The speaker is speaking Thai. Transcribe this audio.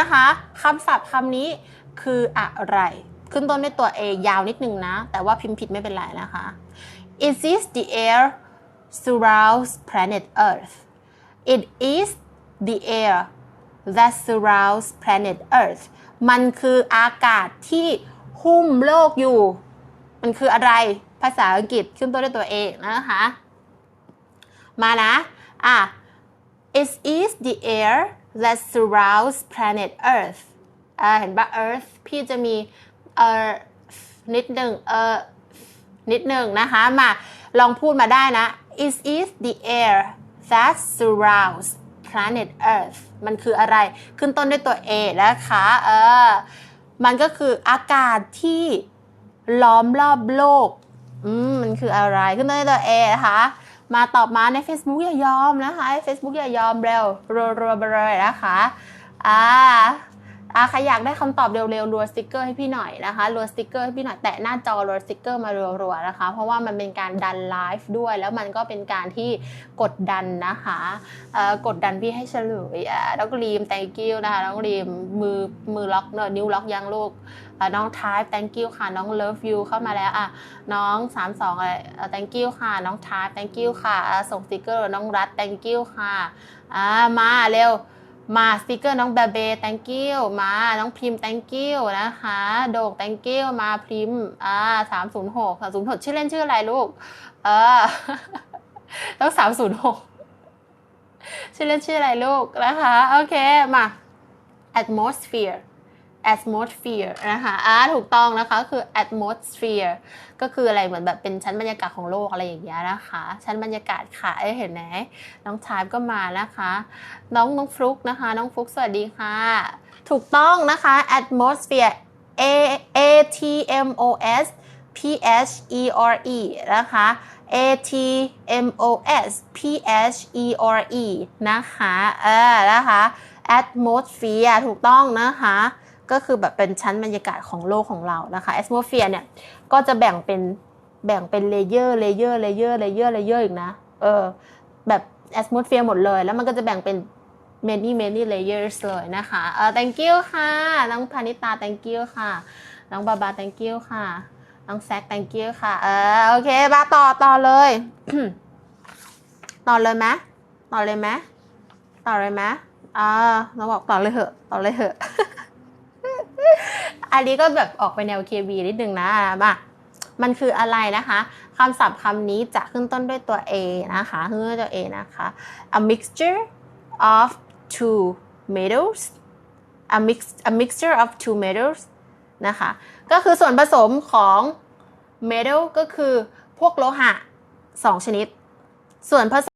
นะคะคำศัพท์คำนี้คืออะไร ขึ้นต้นด้วยตัว A ยาวนิดนึงนะ แต่ว่าพิมพ์ผิดไม่เป็นไรนะคะ Is this the air surrounds planet Earth It is the air that surrounds planet Earth มันคืออากาศที่หุ้มโลกอยู่ มันคืออะไร ภาษาอังกฤษขึ้นต้นด้วยตัว A นะคะ มานะ อะ It is the air that surrounds planet Earth อ่าเห็นปะ Earth พี่จะมีเอ่อนิดหนึ่งเอ่อนิดหนึ่งนะคะมาลองพูดมาได้นะ It is the air that surrounds planet Earth มันคืออะไร ขึ้นต้นด้วยตัว A นะคะเออมันก็คืออากาศที่ล้อมรอบโลก อืม มันคืออะไร ขึ้นต้นด้วยตัว A นะคะ มาตอบมาใน Facebook อย่ายอมนะคะ Facebook อย่ายอมเร็วรัวๆไปเลยนะคะอ่า อ่าใครอยากได้คำตอบเร็วๆรัวสติกเกอร์ให้พี่หน่อยนะคะรัวสติกเกอร์ให้พี่หน่อยแตะหน้าจอรัวสติกเกอร์มารัวๆนะคะ เพราะว่ามันเป็นการดันไลฟ์ด้วย แล้วมันก็เป็นการที่กดดันนะคะกดดันพี่ให้เฉลยน้องรีม thank you นะคะน้องรีมมือมือล็อกเนอะนิ้วล็อกยังลูกน้อง type thank you ค่ะ น้อง love you เข้ามาแล้วอะน้อง 32อะไรอ่า thank you ค่ะ น้อง type thank you ค่ะ ส่งสติกเกอร์ น้องรัฐ thank you ค่ะอ่ามาเร็ว มาสติกเกอร์น้องแบเบ thank you มาน้องพิมพ์ thank you นะคะ โดก thank you มาพิมพ์อ่าสามศูนย์หกสามศูนย์หกชื่อเล่นชื่ออะไรลูก เออ ต้องสามศูนย์หกชื่อเล่นชื่ออะไรลูกนะคะ โอเค มา atmosphere atmosphere นะคะอ่าถูกต้องนะคะคือ atmosphere ก็คืออะไรเหมือนแบบเป็นชั้นบรรยากาศของโลกอะไรอย่างเงี้ยนะคะ ชั้นบรรยากาศค่ะเอ้เห็นไหมน้องทายก็มานะคะ น้องน้องฟลุกนะคะ น้องฟลุกสวัสดีค่ะ ถูกต้องนะคะ atmosphere a a t m o s p h e r e นะคะ a t m o s p h e r e นะคะ เออ นะคะ atmosphere ถูกต้องนะคะ ก็คือแบบเป็นชั้นบรรยากาศของโลกของเรานะคะ atmosphere เนี่ยก็จะแบ่งเป็นแบ่งเป็นเลเยอร์เลเยอร์เลเยอร์เลเยอร์เลเยอร์อีกนะเออแบบ atmosphere หมดเลย แล้วมันก็จะแบ่งเป็น many many layers เลยนะคะเออ thank you ค่ะน้องพานิตา thank you ค่ะน้องบาบา thank you ค่ะน้องแซค thank you ค่ะเออโอเคมาต่อต่อเลย ต่อเลยไหมต่อเลยไหมต่อเลยไหมอ่าน้องบอกต่อเลยเหอะ ต่อเลยเหอะ อันนี้ก็แบบออกไปแนว KB นิดนึงนะมามันคืออะไรนะคะคำศัพท์คำนี้จะขึ้นต้นด้วยตัว A นะคะขึ้นต้นด้วยตัว A นะคะ a mixture of two metals a mix a mixture of two metals นะคะ ก็คือส่วนผสมของ metal ก็คือพวกโลหะ 2 ชนิด ส่วนผสม